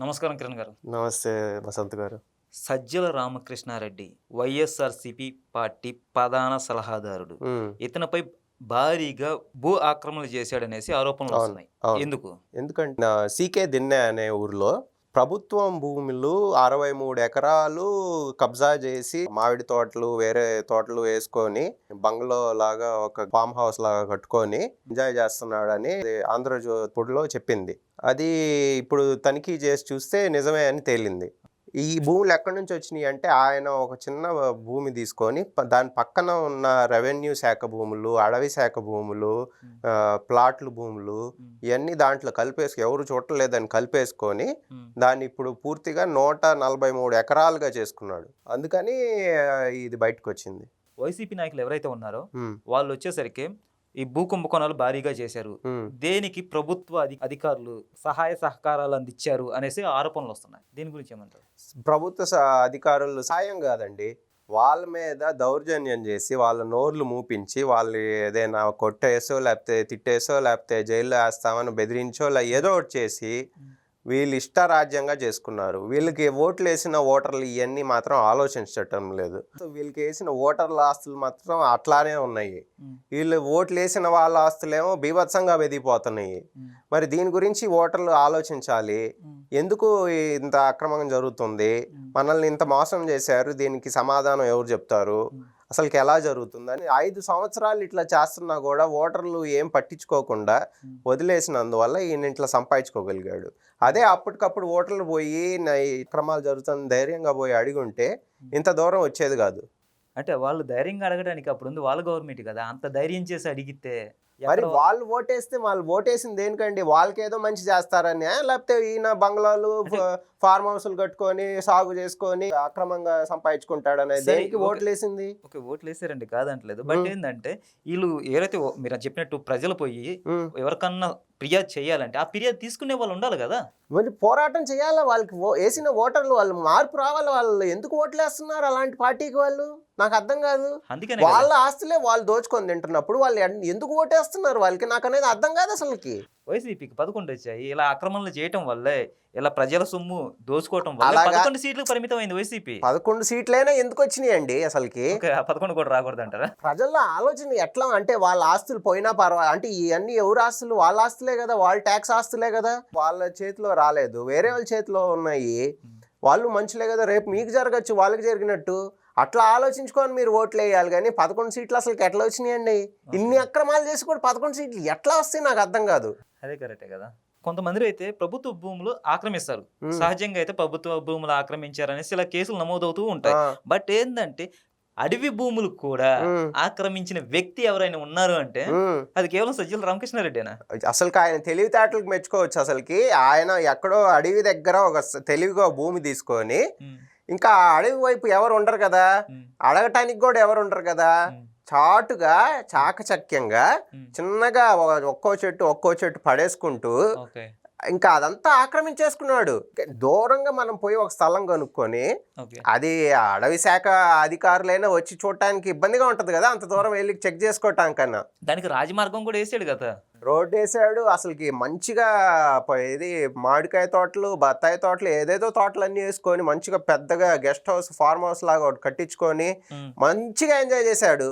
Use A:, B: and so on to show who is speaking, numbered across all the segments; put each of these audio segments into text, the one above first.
A: నమస్కారం కిరణ్ గారు.
B: నమస్తే వసంత్ గారు.
A: సజ్జల రామకృష్ణారెడ్డి వైఎస్ఆర్సిపి పార్టీ ప్రధాన సలహాదారుడు. ఇతనిపై భారీగా భూ ఆక్రమణలు చేశాడనేసి ఆరోపణలు వస్తున్నాయి. ఎందుకు?
B: ఎందుకంటే సీకే దిన్నె అనే ఊర్లో ప్రభుత్వం భూములు అరవై మూడు ఎకరాలు కబ్జా చేసి మామిడి తోటలు వేరే తోటలు వేసుకొని బంగ్లో లాగా ఒక ఫామ్ హౌస్ లాగా కట్టుకొని ఎంజాయ్ చేస్తున్నాడని ఆంధ్రజ్యోతిలో చెప్పింది. అది ఇప్పుడు తనిఖీ చేసి చూస్తే నిజమే అని తేలింది. ఈ భూములు ఎక్కడి నుంచి వచ్చినాయి అంటే ఆయన ఒక చిన్న భూమి తీసుకొని దాని పక్కన ఉన్న రెవెన్యూ శాఖ భూములు అడవి శాఖ భూములు ప్లాట్లు భూములు ఇవన్నీ దాంట్లో కలిపేసి ఎవరు చూడలేదని కలిపేసుకొని దాన్ని ఇప్పుడు పూర్తిగా నూట నలభై మూడు ఎకరాలుగా చేసుకున్నాడు. అందుకని ఇది బయటకు వచ్చింది
A: వైసీపీ నాయకులు ఎవరైతే ఉన్నారో వాళ్ళు వచ్చేసరికి ఈ భూ కుంభకోణాలు భారీగా చేశారు. దేనికి ప్రభుత్వ అధి అధికారులు సహాయ సహకారాలు అందించారు అనేసి ఆరోపణలు వస్తున్నాయి. దీని గురించి ఏమంటారు?
B: ప్రభుత్వ అధికారులు సాయం కాదండి. వాళ్ళ మీద దౌర్జన్యం చేసి వాళ్ళ నోర్లు మూపించి వాళ్ళు ఏదైనా కొట్టేసో లేకపోతే తిట్టేసో లేకపోతే జైల్లో వేస్తామని బెదిరించో ఏదో ఒకటి చేసి వీళ్ళు ఇష్టరాజ్యంగా చేసుకున్నారు. వీళ్ళకి ఓట్లు వేసిన ఓటర్లు ఇవన్నీ మాత్రం ఆలోచించటం లేదు. సో వీళ్ళకి వేసిన ఓటర్ల ఆస్తులు మాత్రం అట్లానే ఉన్నాయి. వీళ్ళు ఓట్లు వేసిన వాళ్ళ ఆస్తులేమో బీభత్సంగా వెదిగిపోతున్నాయి మరి దీని గురించి ఓటర్లు ఆలోచించాలి. ఎందుకు ఇంత అక్రమం జరుగుతుంది? మనల్ని ఇంత మోసం చేశారు. దీనికి సమాధానం ఎవరు చెప్తారు. అసలుకి ఎలా జరుగుతుందని ఐదు సంవత్సరాలు ఇట్లా చేస్తున్నా కూడా ఓటర్లు ఏం పట్టించుకోకుండా. వదిలేసినందువల్ల ఈయన ఇట్లా సంపాదించుకోగలిగాడు. అదే అప్పటికప్పుడు ఓటర్లు పోయి క్రమాలు జరుగుతుంది ధైర్యంగా పోయి అడిగి ఉంటే ఇంత దూరం వచ్చేది కాదు.
A: అంటే వాళ్ళు ధైర్యంగా అడగడానికి అప్పుడు ఉంది వాళ్ళ గవర్నమెంట్ కదా. అంత ధైర్యం చేసి అడిగితే
B: మరి వాళ్ళు ఓటేస్తే వాళ్ళు ఓటేసింది దేనికండి? వాళ్ళకి ఏదో మంచి చేస్తారని లేకపోతే ఈయన బంగ్లాలు ఫార్మ్ హౌస్లు కట్టుకొని సాగు చేసుకొని అక్రమంగా సంపాదించుకుంటాడు అనేది దేనికి
A: ఓకే.
B: ఓట్లు వేసింది
A: ఓకే ఓట్లు వేసారండి కాదంటలేదు. బట్. ఏంటంటే వీళ్ళు ఏదైతే మీరు చెప్పినట్టు ప్రజలు పోయి. ఎవరికన్నా ఫిర్యాదు చేయాలంటే ఆ ఫిర్యాదు తీసుకునే వాళ్ళు ఉండాలి కదా?
B: మరి పోరాటం చేయాలా వాళ్ళకి? వేసిన ఓటర్లు వాళ్ళు మార్పు రావాలి వాళ్ళు ఎందుకు ఓట్లు వేస్తున్నారు అలాంటి పార్టీకి వాళ్ళు? నాకు అర్థం కాదు.
A: అందుకనే.
B: వాళ్ళ ఆస్తులే వాళ్ళు దోచుకొని తింటున్నప్పుడు వాళ్ళు ఎందుకు ఓటేస్తున్నారు వాళ్ళకి నాకు అనేది అర్థం కాదు అసలుకి.
A: వైసీపీకి పదకొండు వచ్చాయి. ఇలా ఆక్రమణలు చేయటం వల్లే ఇలా ప్రజల సొమ్ము దోచుకోవటం వల్ల
B: అలాగా-
A: పదకొండు సీట్లకు పరిమితం అయింది వైసీపీ
B: పదకొండు సీట్లైనా ఎందుకు వచ్చినాయండి అసలుకి?
A: ఓకే ఆ పదకొండు కూడా రాకూడదు అంటారా
B: ప్రజల్లో ఆలోచన ఎట్లా అంటే వాళ్ళ ఆస్తులు పోయినా పర్వాలేదు అంటే ఇవన్నీ ఎవరు ఆస్తులు? వాళ్ళ ఆస్తులే కదా వాళ్ళ ట్యాక్స్ ఆస్తులే కదా. వాళ్ళ చేతిలో రాలేదు. వేరే వాళ్ళ చేతిలో ఉన్నాయి. వాళ్ళు మంచులే కదా రేపు మీకు జరగచ్చు వాళ్ళకి జరిగినట్టు. అట్లా ఆలోచించుకొని మీరు ఓట్లు వేయాలి కానీ పదకొండు సీట్లు అసలు ఎట్లా వచ్చినాయండి? ఇన్ని అక్రమాలు చేసి కూడా పదకొండు సీట్లు ఎట్లా వస్తాయి నాకు అర్థం కాదు.
A: అదే కరెక్టే కదా. కొంతమంది అయితే ప్రభుత్వ భూములు ఆక్రమిస్తారు. సహజంగా అయితే ప్రభుత్వ భూములు ఆక్రమించారనేసి ఇలా కేసులు నమోదవుతూ ఉంటాయి. బట్ ఏంటంటే అడవి భూములు కూడా ఆక్రమించిన వ్యక్తి ఎవరైనా ఉన్నారు అంటే. అది కేవలం సజ్జల రామకృష్ణారెడ్డేనా
B: అసలుకి ఆయన తెలివితేటలకు మెచ్చుకోవచ్చు అసలుకి. ఆయన ఎక్కడో అడవి దగ్గర ఒక తెలివిగా భూమి తీసుకొని ఇంకా అడవి వైపు ఎవరు ఉండరు కదా. అడగటానికి కూడా ఎవరు ఉండరు కదా. చాటుగా చాకచక్యంగా. చిన్నగా ఒక్కో చెట్టు ఒక్కో చెట్టు పడేసుకుంటూ ఇంకా అదంతా ఆక్రమించేసుకున్నాడు. దూరంగా మనం పోయి ఒక స్థలం కొనుక్కొని అది అడవి శాఖ అధికారులైనా వచ్చి చూడటానికి ఇబ్బందిగా ఉంటది కదా. అంత దూరం వెళ్ళి చెక్ చేసుకోవటానికన్నా.
A: దానికి రాజమార్గం కూడా వేసాడు కదా.
B: రోడ్డు వేసాడు అసలుకి మంచిగా ఇది మామిడికాయ తోటలు బత్తాయి తోటలు ఏదేదో తోటలు అన్ని వేసుకొని మంచిగా పెద్దగా గెస్ట్ హౌస్ ఫార్మ్ హౌస్ లాగా ఒకటి కట్టించుకొని మంచిగా ఎంజాయ్ చేశాడు.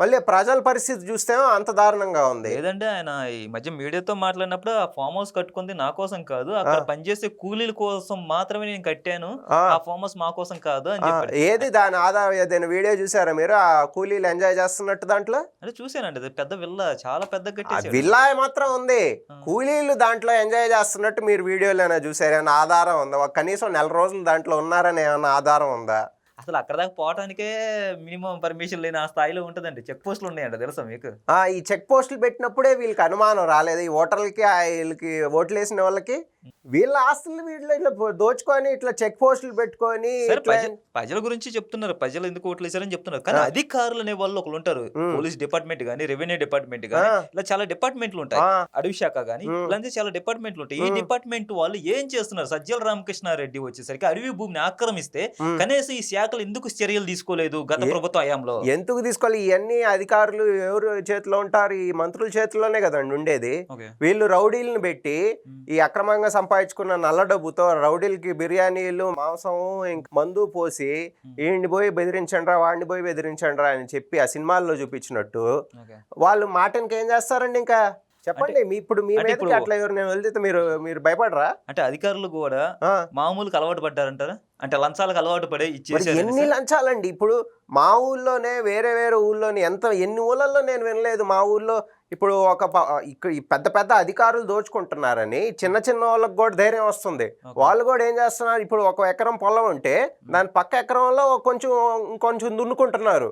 B: మళ్ళీ ప్రజల పరిస్థితి చూస్తే అంత దారుణంగా ఉంది.
A: లేదంటే ఆయన ఈ మధ్య మీడియాతో మాట్లాడినప్పుడు ఆ ఫామ్ హౌస్ కట్టుకుంది నా కోసం కాదు. అక్కడ. పనిచేసే కూలీల కోసం మాత్రమే నేను కట్టాను.
B: ఆ,
A: ఫామ్ హౌస్ మా కోసం కాదు అని
B: ఏది దాని ఆధారం ఏదైనా వీడియో చూసారా మీరు? ఆ కూలీలు ఎంజాయ్ చేస్తున్నట్టు దాంట్లో?
A: అంటే చూసానండి పెద్ద విల్ల చాలా పెద్ద
B: ఆ విల్లా మాత్రం ఉంది. కూలీలు దాంట్లో ఎంజాయ్ చేస్తున్నట్టు మీరు వీడియోలో ఏమైనా చూసారా? ఏమైనా ఆధారం ఉందా? కనీసం నెల రోజులు దాంట్లో ఉన్నారని ఏమైనా ఆధారం ఉందా?
A: అసలు అక్కడ దాకా పోవటానికే మినిమం పర్మిషన్ లేని ఆ స్థాయిలో ఉంటుందండి. చెక్ పోస్టులు ఉన్నాయంట తెలుసా మీకు?
B: ఆ ఈ చెక్ పోస్టులు పెట్టినప్పుడే వీళ్ళకి అనుమానం రాలేదు. ఈ ఓటర్లకి వీళ్ళకి ఓట్లు వేసిన వాళ్ళకి వీళ్ళ ఆస్తులు వీళ్ళు ఇట్లా దోచుకొని ఇట్లా చెక్ పోస్టులు పెట్టుకొని
A: ప్రజల గురించి చెప్తున్నారు. ప్రజలు ఎందుకు ఓట్లు వేశారని చెప్తున్నారు. కానీ. అధికారులు అనే వాళ్ళు ఒకరు ఉంటారు. పోలీస్ డిపార్ట్మెంట్ కానీ రెవెన్యూ డిపార్ట్మెంట్ కానీ ఇలా చాలా డిపార్ట్మెంట్లు ఉంటాయి. అడవి శాఖ
B: ఉమ్.
A: ఇలాంటి చాలా డిపార్ట్మెంట్లు ఉంటాయి. ఈ. డిపార్ట్మెంట్ వాళ్ళు ఏం చేస్తున్నారు? సజ్జల రామకృష్ణారెడ్డి వచ్చేసరికి అడవి భూమిని ఆక్రమిస్తే. కనీసం ఈ శాఖలు ఎందుకు చర్యలు తీసుకోలేదు గత ప్రభుత్వ హయాంలో?
B: ఎందుకు తీసుకోవాలి? ఇవన్నీ అధికారులు ఎవరు చేతిలో ఉంటారు? ఈ మంత్రుల చేతిలోనే కదండి ఉండేది. వీళ్ళు రౌడీలను పెట్టి. ఈ అక్రమంగా సంపాదించుకున్న నల్ల డబ్బుతో రౌడీలకి బిర్యానీలు మాంసం ఇంక మందు పోసి ఈయన్ని పోయి బెదిరించండ్రా వాడిని పోయి బెదిరించండ్రా అని చెప్పి ఆ సినిమాల్లో చూపించినట్టు వాళ్ళు మాటనికి ఏం చేస్తారండి ఇంకా? చెప్పండి మీ ఇప్పుడు మీ అట్లా ఎవరు నేను వెళ్తే మీరు మీరు భయపడరా?
A: అంటే అధికారులు కూడా. మామూలుగా అలవాటు పడ్డారంటారా? అంటే లంచాలకు అలవాటు పడే
B: మరి
A: ఇచ్చేసారు
B: ఎన్ని లంచాలండి? ఇప్పుడు మా ఊళ్ళోనే వేరే వేరే ఊళ్ళోని ఎంత ఎన్ని ఊళ్ళల్లో నేను వినలేదు. మా ఊళ్ళో ఇప్పుడు ఒక ఇక్కడ పెద్ద పెద్ద అధికారులు దోచుకుంటున్నారని చిన్న చిన్న వాళ్ళకి కూడా ధైర్యం వస్తుంది. వాళ్ళు కూడా ఏం చేస్తున్నారు? ఇప్పుడు ఒక ఎకరం పొలం ఉంటే దాని పక్క ఎకరంలో కొంచెం కొంచెం దున్నుకుంటున్నారు.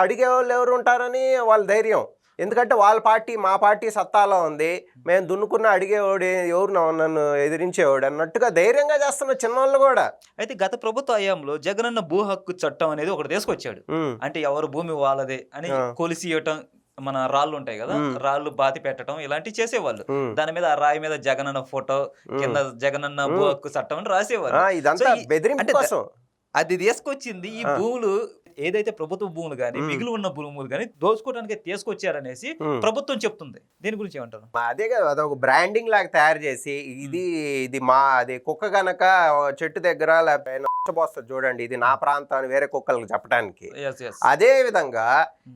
B: అడిగే వాళ్ళు ఎవరు ఉంటారని వాళ్ళ ధైర్యం. ఎందుకంటే వాళ్ళ పార్టీ మా పార్టీ సత్తాలో ఉంది మేము దున్నుకున్న అడిగేవాడు ఎవరు నన్ను- ఎదిరించేవాడు అన్నట్టుగా ధైర్యంగా చేస్తున్న చిన్నోళ్ళు కూడా
A: అయితే గత ప్రభుత్వ హయాంలో జగనన్న భూ హక్కు చట్టం అనేది ఒకటి తీసుకొచ్చాడు అంటే ఎవరు భూమి వాళ్ళదే అని
B: ఆ.
A: కొలిసి ఇవ్వటం మన రాళ్ళు ఉంటాయి కదా. రాళ్ళు బాతి పెట్టడం ఇలాంటివి చేసేవాళ్ళు. దాని మీద ఆ రాయి మీద జగనన్న ఫోటో కింద జగనన్న భూ. హక్కు చట్టం అని
B: కోసం
A: అది తీసుకొచ్చింది ఈ. భూములు ఏదైతే ప్రభుత్వ భూములు కానీ. మిగిలి ఉన్న భూములు కానీ దోచుకోవడానికి తీసుకొచ్చారనేసి. ప్రభుత్వం చెప్తుంది. దీని గురించి ఏమంటారు?
B: అదే కదా అదొక బ్రాండింగ్ లాగా తయారు చేసి ఇది ఇది మా అది కుక్క గనక చెట్టు దగ్గర లేకపోతే నష్టపోస్తుంది చూడండి ఇది నా ప్రాంతం అని వేరే కుక్కలకు చెప్పడానికి అదే విధంగా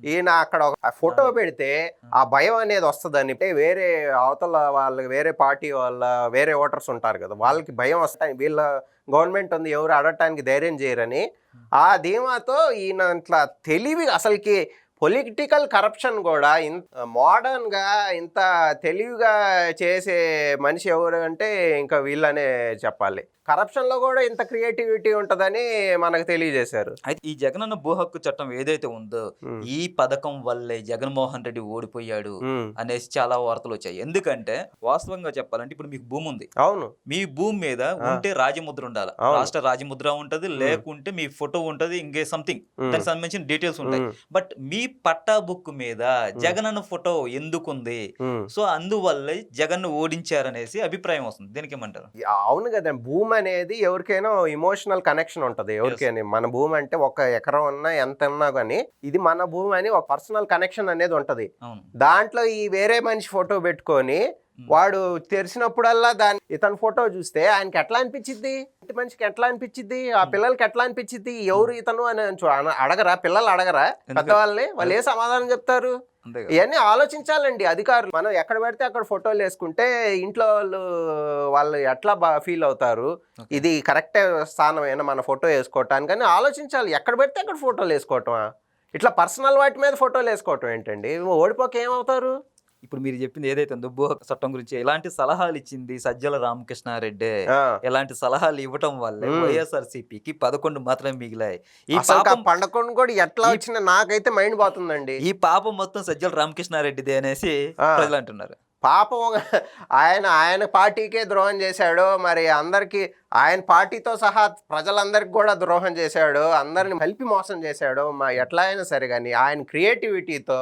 B: ఈయన అక్కడ ఒక ఫోటో పెడితే ఆ భయం అనేది వస్తుందని వేరే అవతల వాళ్ళకి వేరే పార్టీ వాళ్ళ వేరే ఓటర్స్ ఉంటారు కదా వాళ్ళకి భయం వస్తాయి వీళ్ళ గవర్నమెంట్ ఉంది ఎవరు అడగటానికి ధైర్యం చేయరని ఆ ధీమాతో ఈయన అట్లా తెలివి అసలుకి పొలిటికల్ కరప్షన్ కూడా ఇంత మోడర్న్గా ఇంత తెలివిగా చేసే మనిషి ఎవరు అంటే ఇంకా వీళ్ళనే చెప్పాలి కరప్షన్లో కూడా ఇంత క్రియేటివిటీ ఉంటదని మనకు తెలియజేశారు
A: అయితే ఈ జగనన్న భూ హక్కు చట్టం ఏదైతే ఉందో. ఈ పథకం వల్లే జగన్మోహన్ రెడ్డి ఓడిపోయాడు. అనేసి చాలా వార్తలు వచ్చాయి ఎందుకంటే వాస్తవంగా చెప్పాలంటే ఇప్పుడు మీకు భూమి ఉంది
B: అవును
A: మీ భూమి మీద ఉంటే రాజముద్ర ఉండాలి. రాష్ట్ర రాజముద్ర ఉంటది లేకుంటే మీ ఫోటో ఉంటది ఇంకే సంథింగ్. దానికి సంబంధించిన డీటెయిల్స్ ఉంటాయి. బట్ మీ పట్టా బుక్ మీద జగనన్న ఫోటో ఎందుకుంది. సో అందువల్లే జగన్ ఓడించారనేసి అభిప్రాయం వస్తుంది. దీనికి ఏమంటారు
B: అవును కదా. భూమి అనేది ఎవరికైనా ఇమోషనల్ కనెక్షన్ ఉంటది. ఎవరికైనా మన భూమి అంటే ఒక ఎకరం ఉన్నా ఎంత ఉన్నా కానీ ఇది మన భూమి అని ఒక పర్సనల్ కనెక్షన్ అనేది ఉంటది. దాంట్లో ఈ వేరే మనిషి ఫోటో పెట్టుకొని. వాడు తెరిచినప్పుడల్లా దాని ఇతని ఫోటో చూస్తే ఆయనకి ఎట్లా అనిపించిద్ది? ఇంటి మనిషికి ఎట్లా అనిపించిద్ది? ఆ పిల్లలకి ఎట్లా అనిపించిద్ది? ఎవరు ఇతను అని అడగరా? పిల్లలు అడగరా? పెద్దవాళ్ళని? వాళ్ళు ఏ సమాధానం చెప్తారు? ఇవన్నీ ఆలోచించాలండి అధికారులు. మనం ఎక్కడ పెడితే అక్కడ ఫోటోలు వేసుకుంటే ఇంట్లో వాళ్ళు వాళ్ళు ఎట్లా బాగా ఫీల్ అవుతారు. ఇది కరెక్టే స్థానమైన మన ఫోటో వేసుకోవటానికి కానీ ఆలోచించాలి. ఎక్కడ పెడితే అక్కడ ఫోటోలు వేసుకోవటమా? ఇట్లా పర్సనల్ వాటి మీద ఫోటోలు వేసుకోవటం ఏంటండి? ఓడిపోక ఏమవుతారు?
A: ఇప్పుడు మీరు చెప్పింది ఏదైతే ఉందో భూ హక్కు చట్టం గురించి ఎలాంటి సలహాలు ఇచ్చింది సజ్జల రామకృష్ణారెడ్డి. ఎలాంటి సలహాలు ఇవ్వటం వల్ల
B: మ్మ్.
A: వైఎస్ఆర్సీపీకి పదకొండు మాత్రమే మిగిలాయి ఈ పాపం
B: పండకొని కూడా ఎట్లా వచ్చిన నాకైతే మైండ్ పోతుందండి
A: ఈ పాపం మొత్తం సజ్జల రామకృష్ణారెడ్డిదే అనేసి. ప్రజలు అంటున్నారు
B: పాపం ఆయన ఆయన పార్టీకే ద్రోహం చేశాడు మరి అందరికి ఆయన పార్టీతో సహా ప్రజలందరికి కూడా ద్రోహం చేశాడు అందరిని కలిపి మోసం చేశాడు మా ఎట్లా అయినా సరే కానీ ఆయన క్రియేటివిటీతో.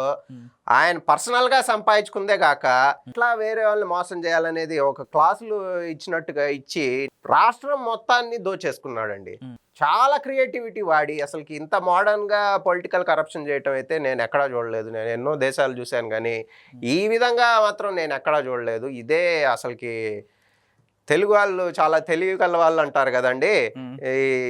B: ఆయన పర్సనల్గా సంపాదించుకుందే కాక ఇట్లా వేరే వాళ్ళని మోసం చేయాలనేది ఒక క్లాసులు ఇచ్చినట్టుగా ఇచ్చి రాష్ట్రం మొత్తాన్ని దోచేసుకున్నాడండి. చాలా క్రియేటివిటీ వాడి అసలుకి ఇంత మోడర్న్గా పొలిటికల్ కరప్షన్ చేయటం అయితే నేను ఎక్కడా చూడలేదు. నేను ఎన్నో దేశాలు చూశాను కానీ ఈ విధంగా మాత్రం నేను ఎక్కడా చూడలేదు. ఇదే అసలుకి తెలుగు వాళ్ళు చాలా తెలివి కల వాళ్ళు అంటారు కదండి.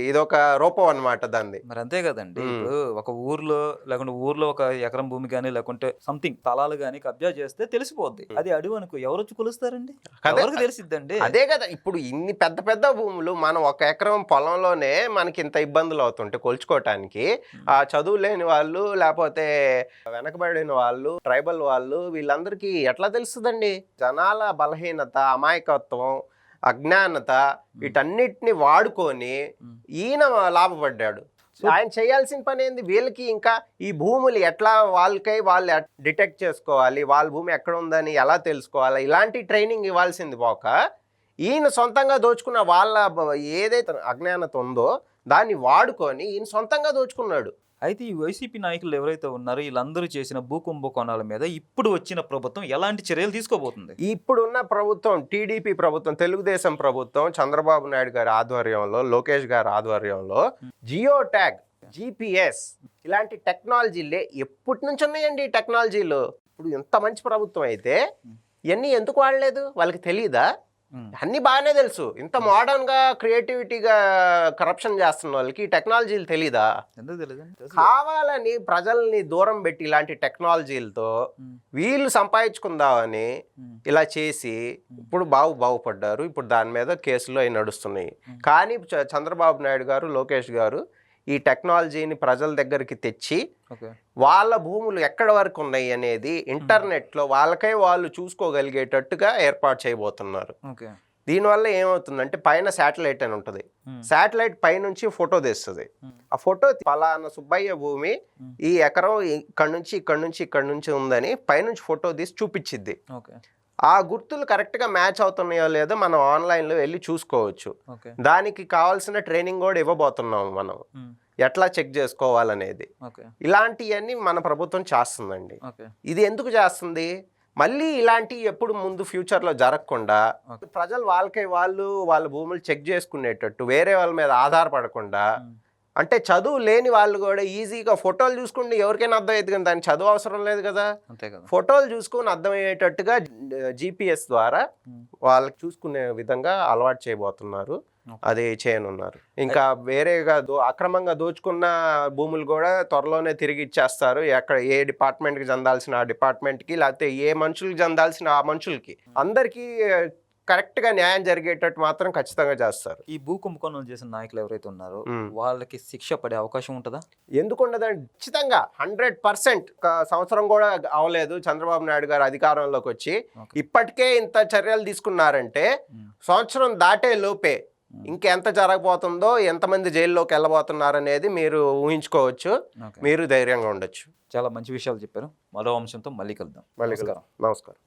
B: ఇదొక రూపం అన్నమాట దాన్ని
A: మరి అంతే కదండి. ఇప్పుడు ఒక ఊర్లో లేకుంటే ఊర్లో ఒక ఎకరం భూమి కానీ లేకుంటే సంథింగ్ స్థలాలు కానీ కబ్జా చేస్తే తెలిసిపోద్ది. అది అడుగు అనుకో ఎవరు వచ్చి కొలుస్తారండి? ఎవరికి తెలిసిద్దండి?
B: అదే కదా ఇప్పుడు ఇన్ని పెద్ద పెద్ద భూములు మనం ఒక ఎకరం పొలంలోనే మనకి ఇంత ఇబ్బందులు అవుతుంటే కొలుచుకోవటానికి ఆ చదువు లేని వాళ్ళు లేకపోతే వెనకబడిన వాళ్ళు ట్రైబల్ వాళ్ళు వీళ్ళందరికీ ఎట్లా తెలుస్తుందండి? జనాల బలహీనత అమాయకత్వం అజ్ఞానత వీటన్నిటిని వాడుకొని. ఈయన లాభపడ్డాడు. ఆయన చేయాల్సిన పని ఏంది? వీళ్ళకి ఇంకా ఈ భూములు ఎట్లా వాళ్ళకై వాళ్ళు డిటెక్ట్ చేసుకోవాలి వాళ్ళ భూమి ఎక్కడ ఉందని ఎలా తెలుసుకోవాలి? ఇలాంటి ట్రైనింగ్ ఇవ్వాల్సింది పోక ఈయన సొంతంగా దోచుకున్న వాళ్ళ ఏదైతే అజ్ఞానత ఉందో దాన్ని వాడుకొని ఈయన సొంతంగా దోచుకున్నాడు.
A: అయితే ఈ వైసీపీ నాయకులు ఎవరైతే ఉన్నారో వీళ్ళందరూ చేసిన భూ కుంభకోణాల మీద ఇప్పుడు వచ్చిన ప్రభుత్వం ఎలాంటి చర్యలు తీసుకోబోతుంది?
B: ఇప్పుడున్న ప్రభుత్వం టీడీపీ ప్రభుత్వం తెలుగుదేశం ప్రభుత్వం చంద్రబాబు నాయుడు గారి ఆధ్వర్యంలో లోకేష్ గారి ఆధ్వర్యంలో జియో ట్యాగ్ జిపిఎస్ ఇలాంటి టెక్నాలజీలే ఎప్పటి నుంచి ఉన్నాయండి ఈ టెక్నాలజీలు? ఇప్పుడు ఇంత మంచి ప్రభుత్వం అయితే ఇవన్నీ ఎందుకు వాడలేదు? వాళ్ళకి తెలియదా అన్ని బాగానే తెలుసు. ఇంత మోడర్న్గా క్రియేటివిటీగా కరప్షన్ చేస్తున్న వాళ్ళకి ఈ టెక్నాలజీలు తెలీదా?
A: ఎందుకు తెలియదు
B: కావాలని ప్రజల్ని దూరం పెట్టి ఇలాంటి టెక్నాలజీలతో. వీళ్ళు సంపాదించుకుందామని. ఇలా చేసి ఇప్పుడు బాగు బాగుపడ్డారు. ఇప్పుడు దాని మీద కేసులు అవి నడుస్తున్నాయి. కానీ చంద్రబాబు నాయుడు గారు లోకేష్ గారు ఈ టెక్నాలజీని ప్రజల దగ్గరికి తెచ్చి వాళ్ళ భూములు ఎక్కడ వరకు ఉన్నాయి అనేది ఇంటర్నెట్లో వాళ్ళకై వాళ్ళు చూసుకోగలిగేటట్టుగా ఏర్పాటు చేయబోతున్నారు. దీనివల్ల ఏమవుతుందంటే పైన శాటిలైట్ అని ఉంటుంది. శాటిలైట్ పైనుంచి ఫోటో తీస్తుంది. ఆ ఫోటో పలానా సుబ్బయ్య భూమి. ఈ ఎకరం ఇక్కడ నుంచి ఇక్కడ నుంచి ఇక్కడ నుంచి ఉందని పైనుంచి ఫోటో తీసి చూపించిద్ది.
A: ఓకే.
B: ఆ గుర్తులు కరెక్ట్గా మ్యాచ్ అవుతున్నాయో లేదో మనం ఆన్లైన్లో వెళ్ళి చూసుకోవచ్చు. దానికి కావాల్సిన ట్రైనింగ్ కూడా ఇవ్వబోతున్నాం మనం. ఎట్లా చెక్ చేసుకోవాలనేది. ఇలాంటివన్నీ మన ప్రభుత్వం చేస్తుందండి. ఇది ఎందుకు చేస్తుంది? మళ్ళీ ఇలాంటి ఎప్పుడు ముందు ఫ్యూచర్లో జరగకుండా. ప్రజలు వాళ్ళకై వాళ్ళు వాళ్ళ భూములు చెక్ చేసుకునేటట్టు వేరే వాళ్ళ మీద ఆధారపడకుండా. అంటే చదువు లేని వాళ్ళు కూడా ఈజీగా ఫోటోలు చూసుకుంటే ఎవరికైనా అర్థం అవుతుంది కానీ దానికి చదువు అవసరం లేదు కదా.
A: అంతే కదా.
B: ఫోటోలు చూసుకొని అర్థమయ్యేటట్టుగా జీపీఎస్ ద్వారా
A: ఉమ్.
B: వాళ్ళకి చూసుకునే విధంగా అలవాటు చేయబోతున్నారు. అది చేయనున్నారు. ఇంకా వేరేగా దో అక్రమంగా దోచుకున్న భూములు కూడా త్వరలోనే తిరిగి ఇచ్చేస్తారు. ఎక్కడ ఏ డిపార్ట్మెంట్కి చెందాల్సిన ఆ డిపార్ట్మెంట్కి లేకపోతే ఏ మనుషులకి చెందాల్సిన ఆ మనుషులకి. అందరికీ కరెక్ట్గా న్యాయం జరిగేటట్టు మాత్రం ఖచ్చితంగా చేస్తారు.
A: ఈ భూ కుంభకోణం చేసిన నాయకులు ఎవరైతే ఉన్నారో. వాళ్ళకి శిక్ష పడే అవకాశం ఉంటుందా?
B: ఎందుకు ఉండదండి ఖచ్చితంగా హండ్రెడ్ పర్సెంట్ సంవత్సరం కూడా అవలేదు. చంద్రబాబు నాయుడు గారు అధికారంలోకి వచ్చి. ఇప్పటికే ఇంత చర్యలు తీసుకున్నారంటే. సంవత్సరం దాటే లోపే. ఇంకెంత జరగబోతుందో ఎంతమంది జైల్లోకి వెళ్ళబోతున్నారు అనేది మీరు ఊహించుకోవచ్చు. మీరు ధైర్యంగా ఉండొచ్చు.
A: చాలా మంచి విషయాలు చెప్పారు. మరో అంశంతో మళ్ళీ కలుద్దాం.
B: మళ్ళీ
A: నమస్కారం.
B: నమస్కారం.